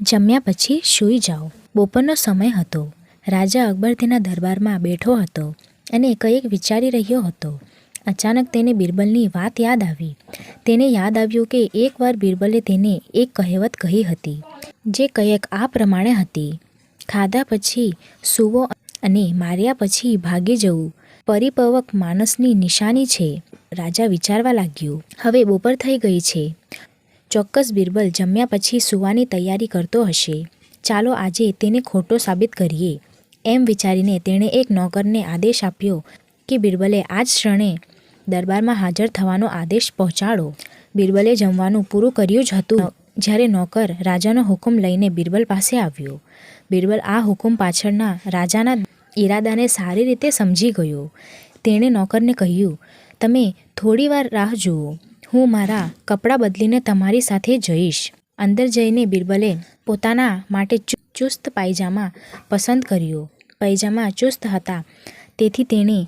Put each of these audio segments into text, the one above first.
જમ્યા પછી સૂઈ જાઓ. બપોરનો સમય હતો. રાજા અકબર તેના દરબારમાં બેઠો હતો અને કંઈક વિચારી રહ્યો હતો. અચાનક તેને બિરબલની વાત યાદ આવી. તેને યાદ આવ્યું કે એકવાર બિરબલે તેને એક કહેવત કહી હતી, જે કંઈક આ પ્રમાણે હતી. ખાધા પછી સૂવો અને માર્યા પછી ભાગી જવું. પરિપવક માણસની નિશાની છે. રાજા વિચારવા લાગ્યું, હવે બપોર થઈ ગઈ છે. ચોક્કસ બિરબલ જમ્યા પછી સૂવાની તૈયારી કરતો હશે. ચાલો આજે તેને ખોટો સાબિત કરીએ. એમ વિચારીને તેણે એક નોકરને આદેશ આપ્યો કે બિરબલે આ જ ક્ષણે દરબારમાં હાજર થવાનો આદેશ પહોંચાડો. બિરબલે જમવાનું પૂરું કર્યું જ હતું. જ્યારે નોકર રાજાનો હુકમ લઈને બિરબલ પાસે આવ્યો. બિરબલ આ હુકમ પાછળના રાજાના ઈરાદાને સારી રીતે સમજી ગયો. તેણે નોકરને કહ્યું, તમે થોડીવાર રાહ જુઓ. હું મારા કપડાં બદલીને તમારી સાથે જઈશ. અંદર જઈને બિરબલે પોતાના માટે ચુસ્ત પાયજામા પસંદ કર્યો. પાયજામા ચુસ્ત હતા. તેથી તેણે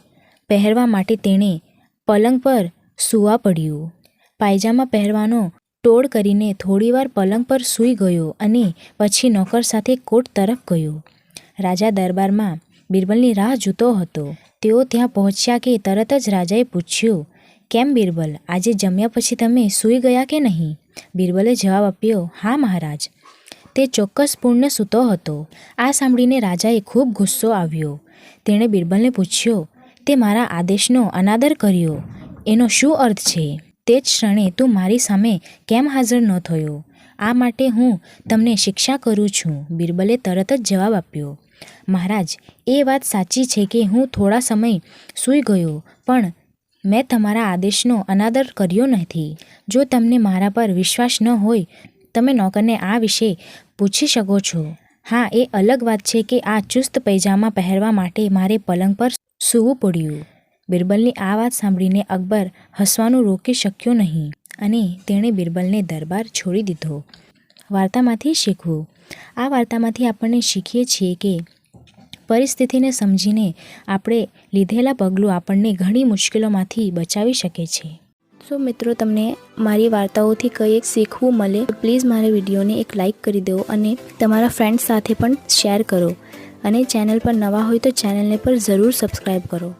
પહેરવા માટે તેણે પલંગ પર સૂવા પડ્યું. પાયજામા પહેરવાનો ટોળ કરીને થોડીવાર પલંગ પર સૂઈ ગયો અને પછી નોકર સાથે કોટ તરફ ગયો. રાજા દરબારમાં બિરબલની રાહ જોતો હતો. તેઓ ત્યાં પહોંચ્યા કે તરત જ રાજાએ પૂછ્યું કેમ બિરબલ? આજે જમ્યા પછી તમે સૂઈ ગયા કે નહીં? બિરબલે જવાબ આપ્યો, હા, મહારાજ. તે ચોક્કસ પૂર્ણ સૂતો હતો. આ સાંભળીને રાજાએ ખૂબ ગુસ્સો આવ્યો. તેણે બિરબલને પૂછ્યો, તે મારા આદેશનો અનાદર કર્યો? એનો શું અર્થ છે? તે જ ક્ષણે તું મારી સામે કેમ હાજર ન થયો? આ માટે હું તમને શિક્ષા કરું છું. બિરબલે તરત જ જવાબ આપ્યો, મહારાજ, એ વાત સાચી છે કે હું થોડા સમય સૂઈ ગયો, પણ મેં તમારા આદેશનો અનાદર કર્યો નથી. જો તમને મારા પર વિશ્વાસ ન હોય, તમે નોકરને આ વિશે પૂછી શકો છો. હા, એ અલગ વાત છે કે આ ચુસ્ત પૈજામા પહેરવા માટે મારે પલંગ પર સૂવું પડ્યું. બિરબલની આ વાત સાંભળીને અકબર હસવાનું રોકી શક્યો નહીં અને તેણે બિરબલને દરબાર છોડી દીધો. વાર્તામાંથી શીખવું. આ વાર્તામાંથી આપણને શીખીએ છીએ કે પરિસ્થિતિને સમજીને આપણે લીધેલા પગલું આપણને ઘણી મુશ્કેલોમાંથી બચાવી શકે છે. સો મિત્રો તમને મારી વાર્તાઓથી કંઈ એક શીખવું મળે, તો પ્લીઝ મારા વિડીયોને એક લાઇક કરી દો અને તમારા ફ્રેન્ડ્સ સાથે પણ શેર કરો. અને ચેનલ પર નવા હોય તો ચેનલને પણ જરૂર સબસ્ક્રાઈબ કરો.